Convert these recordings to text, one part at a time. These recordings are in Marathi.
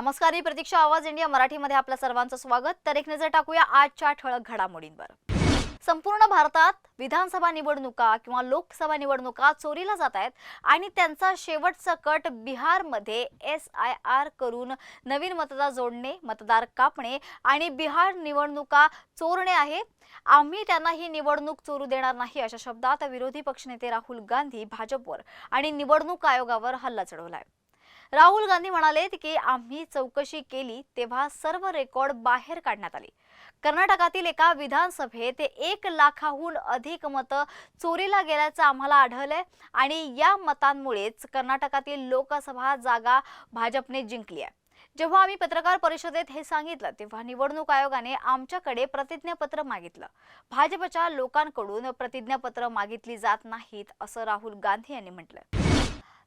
नमस्कार ही प्रतीक्षा आवाज इंडिया मराठीमध्ये आपल्या सर्वांचं स्वागत. तर एक नजर टाकूया आजच्या ठळक घडामोडींवर. संपूर्ण भारतात विधानसभा निवडणुका किंवा लोकसभा निवडणुका चोरीला जात आहेत आणि त्यांचा शेवटचा कट बिहारमध्ये एस आय आर करून नवीन मतदार जोडणे मतदार कापणे आणि बिहार निवडणुका चोरणे आहे. आम्ही त्यांना ही निवडणूक चोरू देणार नाही अशा शब्दात विरोधी पक्षनेते राहुल गांधी भाजपवर आणि निवडणूक आयोगावर हल्ला चढवला आहे राहुल गांधी म्हणाले की आम्ही चौकशी केली तेव्हा सर्व रेकॉर्ड बाहेर काढण्यात आले. कर्नाटकातील एका विधानसभेत एक लाखाहून अधिक मतं चोरीला गेल्याचं आम्हाला आढळलंय आणि या मतांमुळेच कर्नाटकातील लोकसभा जागा भाजपने जिंकली आहे. जेव्हा आम्ही पत्रकार परिषदेत हे सांगितलं तेव्हा निवडणूक आयोगाने आमच्याकडे प्रतिज्ञापत्र मागितलं. भाजपच्या लोकांकडून प्रतिज्ञापत्र मागितली जात नाहीत असं राहुल गांधी यांनी म्हटलं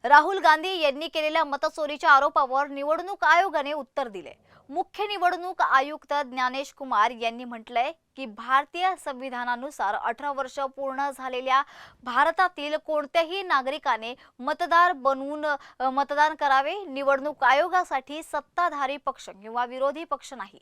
राहुल गांधी यांनी केलेल्या मतचोरीच्या आरोपावर निवडणूक आयोगाने उत्तर दिले. मुख्य निवडणूक आयुक्त ज्ञानेश कुमार यांनी म्हटलंय की भारतीय संविधानानुसार अठरा वर्ष पूर्ण झालेल्या भारतातील कोणत्याही नागरिकाने मतदार बनवून मतदान करावे. निवडणूक आयोगासाठी सत्ताधारी पक्ष किंवा विरोधी पक्ष नाही.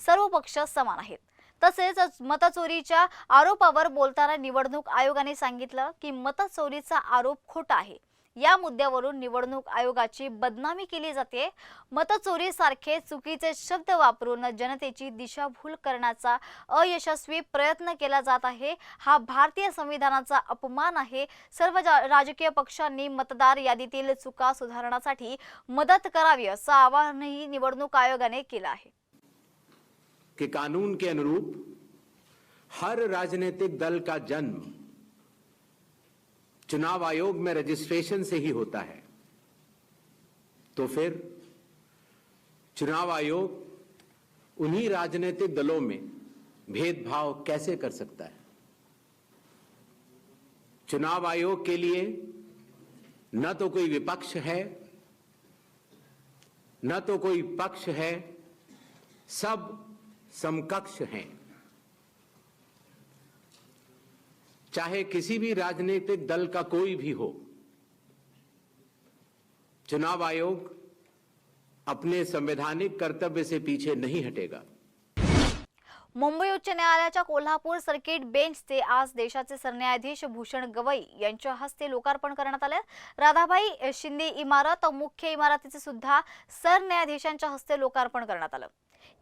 सर्व पक्ष समान आहेत. तसेच मतचोरीच्या आरोपावर बोलताना निवडणूक आयोगाने सांगितलं की मतचोरीचा आरोप खोटा आहे. या मुद्द्यावरून निवडणूक आयोगाची बदनामी केली जाते. मतचोरी सारखे चुकीचे शब्द वापरून जनतेची दिशाभूल करण्याचा अयशस्वी प्रयत्न केला जात आहे. हा भारतीय संविधानाचा अपमान आहे. सर्व राजकीय पक्षांनी मतदार यादीतील चुका सुधारण्यासाठी मदत करावी असं आवाहनही निवडणूक आयोगाने केलं आहे. कि कानून के अनुरूप हर राजनीतिक दल का जन्म चुनाव आयोग में रजिस्ट्रेशन से ही होता है। तो फिर, चुनाव आयोग उन्हीं राजनीतिक दलों में भेदभाव कैसे कर सकता है? चुनाव आयोग के लिए न तो कोई विपक्ष है, न तो कोई पक्ष है, सब समकक्ष हैं। चाहे किसी भी राजनीतिक दल का कोई भी हो चुनाव आयोग अपने संवैधानिक कर्तव्य से पीछे नहीं हटेगा। मुंबई उच्च न्यायालयाच्या कोल्हापूर सर्किट बेंचचे आज देशाचे सरन्यायाधीश भूषण गवई यांच्या हस्ते लोकार्पण करण्यात आले. राधाबाई शिंदे इमारत मुख्य इमारतीचे सुद्धा सरन्यायाधीशांच्या हस्ते लोकार्पण करण्यात आलं.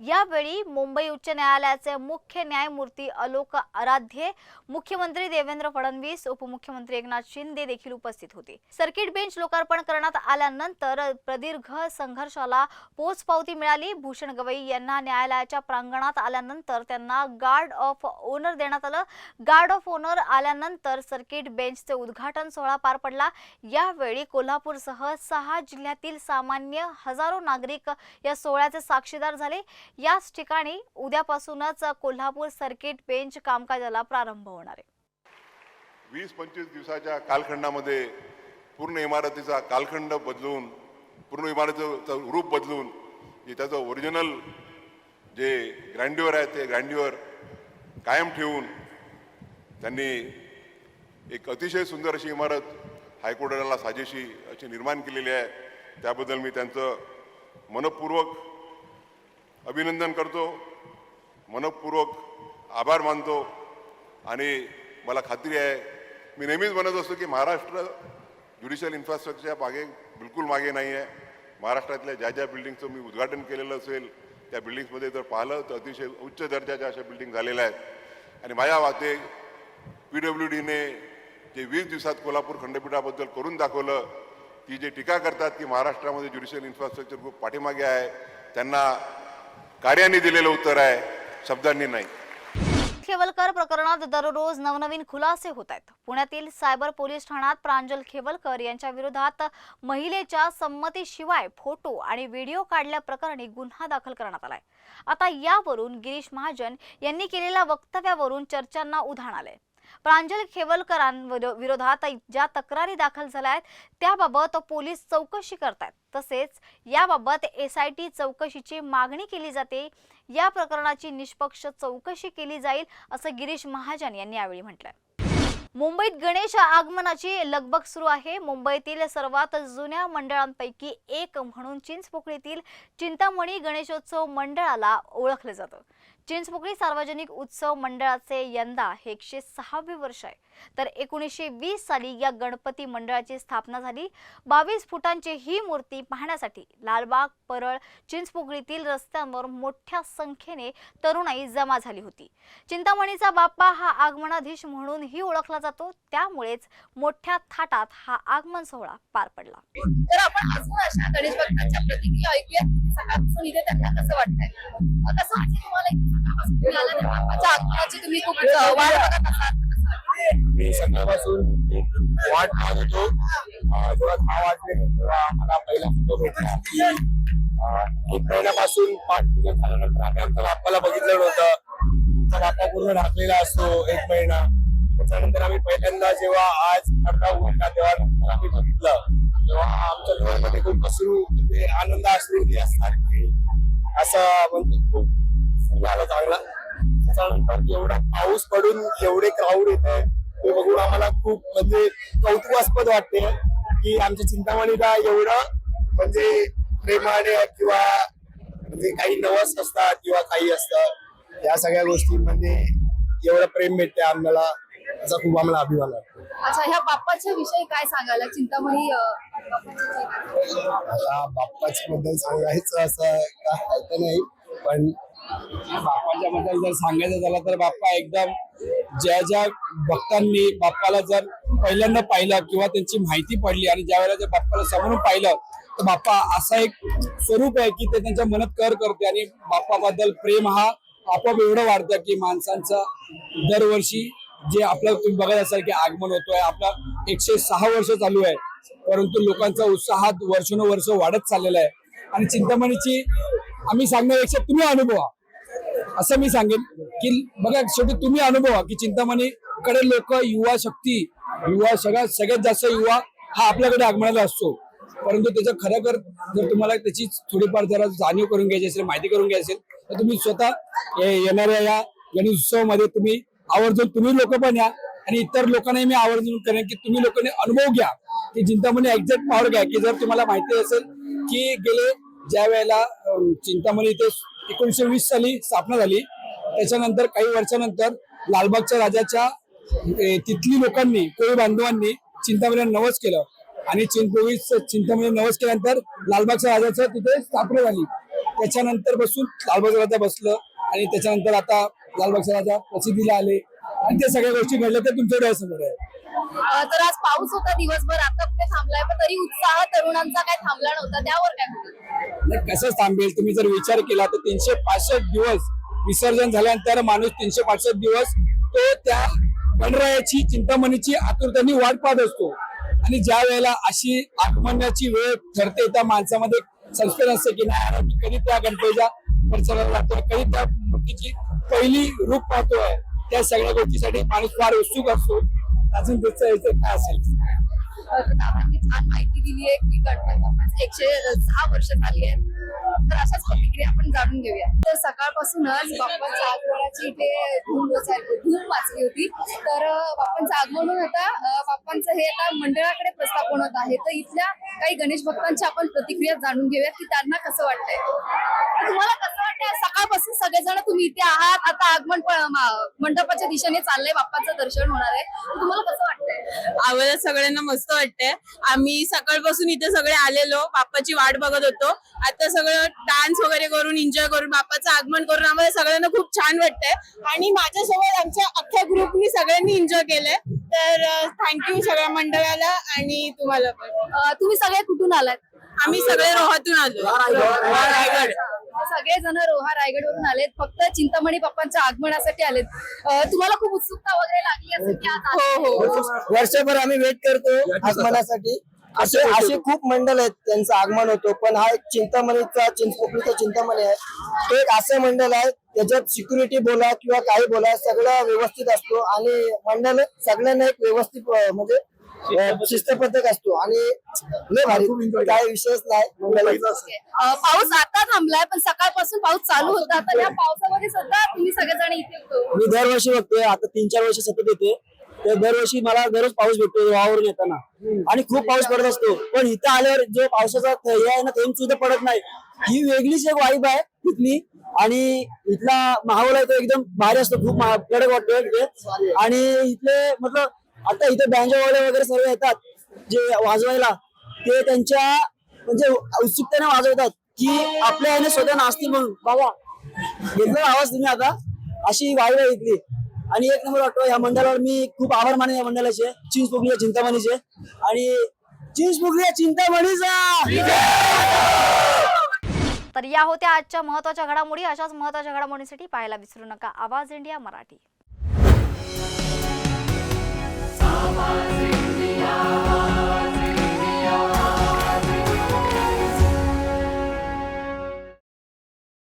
यावेळी मुंबई उच्च न्यायालयाचे मुख्य न्यायमूर्ती अलोक आराध्ये मुख्यमंत्री देवेंद्र फडणवीस उपमुख्यमंत्री एकनाथ शिंदे देखील उपस्थित होते. सर्किट बेंच लोकार्पण करण्यात आल्यानंतर प्रदीर्घ संघर्षाला पोचपावती मिळाली. भूषण गवई यांना न्यायालयाच्या प्रांगणात आल्यानंतर त्यांना गार्ड ऑफ ओनर देण्यात आलं. गार्ड ऑफ ओनर आल्यानंतर सर्किट बेंचचे उद्घाटन सोहळा पार पडला. यावेळी कोल्हापूरसह सहा जिल्ह्यातील सामान्य हजारो नागरिक या सोहळ्याचे साक्षीदार झाले. याच ठिकाणी उद्यापासूनच कोल्हापूर सर्किट बेंच कामकाजाला प्रारंभ होणार आहे. वीस पंचवीस दिवसाच्या कालखंडामध्ये पूर्ण इमारतीचा कालखंड बदलून पूर्ण इमारतीचं रूप बदलून जे त्याचं ओरिजिनल जे ग्रँड्युअर आहे ते ग्रँड्युअर कायम ठेवून त्यांनी एक अतिशय सुंदर अशी इमारत हायकोर्टाला साजेशी अशी निर्माण केलेली आहे. त्याबद्दल मी त्यांचं मनपूर्वक अभिनंदन करतो. मनपूर्वक आभार मानतो. आणि मला खात्री आहे मी नेहमीच म्हणत असतो की महाराष्ट्र ज्युडिशियल इन्फ्रास्ट्रक्चरच्या मागे बिलकुल मागे नाही आहे महाराष्ट्रातल्या ज्या ज्या बिल्डिंगचं मी उद्घाटन केलेलं असेल त्या बिल्डिंग्समध्ये जर पाहिलं तर अतिशय उच्च दर्जाच्या अशा बिल्डिंग झालेल्या आहेत. आणि माझ्या वाते पी डब्ल्यू डीने जे वीस दिवसात कोल्हापूर खंडपीठाबद्दल करून दाखवलं ती जे टीका करतात की महाराष्ट्रामध्ये ज्युडिशियल इन्फ्रास्ट्रक्चर खूप पाठीमागे आहे त्यांना कार्याने दिलेलं उत्तर आहे शब्दांनी नाही. खेवलकर प्रकरणात दररोज नवनवीन खुलासे होत आहेत. पुण्यातील सायबर पोलीस ठाण्यात प्रांजल खेवलकर यांच्या विरोधात महिलेच्या संमतीशिवाय फोटो आणि व्हिडिओ काढल्याप्रकरणी गुन्हा दाखल करण्यात आलाय. आता यावरून गिरीश महाजन यांनी केलेल्या वक्तव्यावरून चर्चांना उधाण आलंय. प्रांजल खेवलकरांविरोधात ज्या तक्रारी दाखल झाल्या आहेत त्याबाबत पोलीस चौकशी करतायत. तसेच याबाबत एस आय टी चौकशीची मागणी केली जाते. या प्रकरणाची निष्पक्ष चौकशी केली जाईल असं गिरीश महाजन यांनी यावेळी म्हटलं मुंबईत गणेश आगमनाची लगबग सुरू आहे. मुंबईतील सर्वात जुन्या मंडळांपैकी एक म्हणून चिंचपोकळीतील चिंतामणी गणेशोत्सव मंडळाला ओळखलं जातं. चिंचपोकळी सार्वजनिक उत्सव मंडळाचे यंदा हे एकशे सहावे वर्ष आहे. तर एकोणीसशे वीस साली या गणपती मंडळाची स्थापना झाली. बावीस फुटांची ही मूर्ती पाहण्यासाठी लालबाग परळ चिंचपोकळीतील रस्त्यांवर मोठ्या संख्येने तरुणाई जमा झाली होती. चिंतामणीचा बाप्पा हा आगमनाधीश म्हणूनही ओळखला जातो. त्यामुळेच मोठ्या थाटात हा आगमन सोहळा पार पडला. तर आपण अजून अशा गणेश भक्तांच्या प्रतिक्रिया ऐकूया त्यांना कसं वाटतंय? कसं तुम्हाला इथे सकाळपासून तुम्ही तर खूप वाट बघत असाल मी सकाळपासून वाट पाहत होतो जेव्हा दहा तेव्हा मला पहिला फोटो भेटला एक महिन्यापासून झाल्यानंतर आम्ही आमच्या बाप्पाला बघितलं नव्हतं तर बाप्पा पूर्ण ढाकलेला असतो एक महिना त्याच्यानंतर आम्ही पहिल्यांदा जेव्हा आज अर्धा उठला तेव्हा नंतर आम्ही बघितलं तेव्हा आमच्या डोळ्यामध्ये खूप असू म्हणजे आनंद असू ते असं म्हणजे खूप झालं चांगलं. एवढा पाऊस पडून एवढे क्राऊड येत आहे ते बघून आम्हाला खूप म्हणजे कौतुकास्पद वाटते की आमच्या चिंतामणीला एवढं म्हणजे प्रेमाने किंवा म्हणजे काही नवस असतात किंवा काही असतं या सगळ्या गोष्टींमध्ये एवढं प्रेम भेटते आम्हाला. याचा खूप आम्हाला अभिमान वाटतो. अच्छा ह्या बाप्पाच्या विषयी काय सांगायला चिंतामणी बाप्पाच्या बद्दल सांगायचं असं काय नाही पण बाप्पाच्या बद्दल जर सांगायचं झालं तर बाप्पा एकदम ज्या ज्या भक्तांनी बाप्पाला जर पहिल्यांदा पाहिलं किंवा त्यांची माहिती पडली आणि ज्या वेळेला जर बाप्पाला समोरून पाहिलं तर बाप्पा असा एक स्वरूप आहे की ते त्यांच्या मनात कर करते आणि बाप्पाबद्दल प्रेम हा आपोआप एवढं वाढतं की माणसांचं दरवर्षी जे आपलं तुम्ही बघत असाल की आगमन होतोय आपला एकशे सहा वर्ष चालू आहे परंतु लोकांचा उत्साहात वर्षानुवर्ष वाढत चाललेला आहे. आणि चिंतामणीची आम्ही सांगण्यापेक्षा तुम्ही अनुभवा. असं मी सांगेन की बघा शेवटी तुम्ही अनुभवा की चिंतामणी कडे लोक युवा शक्ती युवा सगळ्यात सगळ्यात जास्त युवा हा आपल्याकडे आगमनाला असतो. परंतु त्याचं खरं जर तुम्हाला त्याची थोडीफार जरा जाणीव करून घ्यायची असेल माहिती करून घ्यायची असेल तर तुम्ही स्वतः येणाऱ्या या गणेश उत्सवामध्ये तुम्ही आवर्जून तुम्ही लोक पण या आणि इतर लोकांनाही मी आवर्जून करेन की तुम्ही लोकांनी अनुभव घ्या. की चिंतामणी एक्झॅक्ट पॉवर घ्या की जर तुम्हाला माहिती असेल की गेले ज्या वेळेला चिंतामणी इथे एकोणीशे वीस साली स्थापना झाली. त्याच्यानंतर काही वर्षानंतर लालबागच्या राजाच्या तिथली लोकांनी कोळी बांधवांनी चिंतामणीला नवस केलं. आणि चिंतपोळी चिंतामणी नवस केल्यानंतर लालबागच्या राजाचं तिथे स्थापना झाली. त्याच्यानंतर बसून लालबागचा राजा बसलं आणि त्याच्यानंतर आता लालबागचा राजा प्रसिद्धीला आले. आणि त्या सगळ्या गोष्टी घडल्या त्या तुमच्या डोळ्यासमोर आहे. तर आज पाऊस होता दिवसभर आता कुठे थांबलाय? पण तरी उत्साह तरुणांचा काय थांबला नव्हता. त्यावर काय कसं थांबेल? तुम्ही जर विचार केला तर तीनशे पासष्ट दिवस विसर्जन झाल्यानंतर माणूस तीनशे पासष्ट दिवस तो त्या गणरायाची चिंतामणीची आतुरतेने वाट पाहत असतो. आणि ज्या वेळेला अशी आगमनाची वेळ ठरते त्या माणसामध्ये संस्कार असते की नाही कधी त्या गणपतीच्या परिसराला लागतो कधी त्या मूर्तीची पहिली रूप पाहतोय त्या सगळ्या गोष्टीसाठी माणूस फार उत्सुक असतो. अजून त्याचं काय असेल? तर छान माहिती दिली आहे की गणपती एकशे सहा वर्ष झाली आहे. तर अशाच प्रतिक्रिया आपण जाणून घेऊया. तर सकाळपासूनच बाप्पांच्या आगमनाची इथे धूम धूम वाचली होती. तर अं, बाप्पांचं आगमन आता बाप्पांचं हे आता मंडळाकडे प्रस्थापन होत आहे. तर इथल्या काही गणेश भक्तांच्या आपण प्रतिक्रिया जाणून घेऊया की त्यांना कसं वाटतंय? तुम्हाला कसं वाटतंय? सकाळपासून सगळेजण तुम्ही इथे आहात. आता आगमन मंडपाच्या दिशेने चाललंय. बाप्पाचं दर्शन होणार आहे. तुम्हाला कसं वाटतंय? आम्हाला सगळ्यांना मस्त वाटतंय. आम्ही सकाळपासून इथे सगळे आलेलो. बाप्पाची वाट बघत होतो. आता सगळं डान्स वगैरे करून एन्जॉय करून बाप्पाचं आगमन करून आम्हाला सगळ्यांना खूप छान वाटतंय. आणि माझ्यासोबत आमच्या अख्ख्या ग्रुपनी सगळ्यांनी एन्जॉय केलंय. तर थँक्यू सगळ्या मंडळाला आणि तुम्हाला पण. तुम्ही सगळे कुठून आलात? आम्ही सगळे रोहातून आलो. रायगड. सगळे जण रोहा रायगड वरून आलेत. फक्त चिंतामणी बाप्पांच्या आगमनासाठी आलेत. अं, तुम्हाला खूप उत्सुकता वगैरे लागली असेल की आज हो हो. वर्षभर आम्ही वेट करतो आगमनासाठी. असे असे खूप मंडळ आहेत त्यांचं आगमन होतो. पण हा एक चिंतामणीचा चिंचपोकळीचा चिंतामणी आहे. तो एक असं मंडळ आहे त्याच्यात सिक्युरिटी बोला किंवा काही बोला सगळं व्यवस्थित असतो. आणि मंडळ सगळ्यांना एक व्यवस्थित अं, म्हणजे अं, शिस्तपद्धक असतो. आणि लय भारी. काय विषयच नाही. मंडळाचा अं, पाऊस आता थांबलाय पण सकाळपासून पाऊस चालू होता. तर या पावसामध्ये सुद्धा तुम्ही सगळेजण इथे होतो मी दरवर्षी बघतोय. आता तीन चार वर्ष सतत येते तर दरवर्षी मला दररोज पाऊस भेटतो वावरून येताना. आणि खूप पाऊस पडत असतो. पण इथं आल्यावर जो पावसाचा थ- हे आहे ना थेंब सुद्धा पडत नाही. ही वेगळीच एक वाईब आहे इथली आणि इथला माहोल आहे तो एकदम भारी असतो. खूप मा- कडक वाटतो इथे आणि इथले मतलब आता इथे बँजोवाले वगैरे सर्व येतात जे वाजवायला ते त्यांच्या म्हणजे उत्सुकतेने वाजवतात की आपल्या याने स्वतः नाचतील म्हणून. बाबा घेतला आवाज तुम्ही आता. अशी वाईब आहे आणि एक नंबर वाटतो या मंडळावर मी खूप आभार माने या मंडळाचे चिंच पुगली चिंतामणीचे. आणि चिंच पुगली चिंतामणीचा! तर या होत्या आजच्या महत्त्वाच्या घडामोडी. अशाच महत्त्वाच्या घडामोडींसाठी पाहायला विसरू नका. आवाज इंडिया मराठी. आवाज इंडिया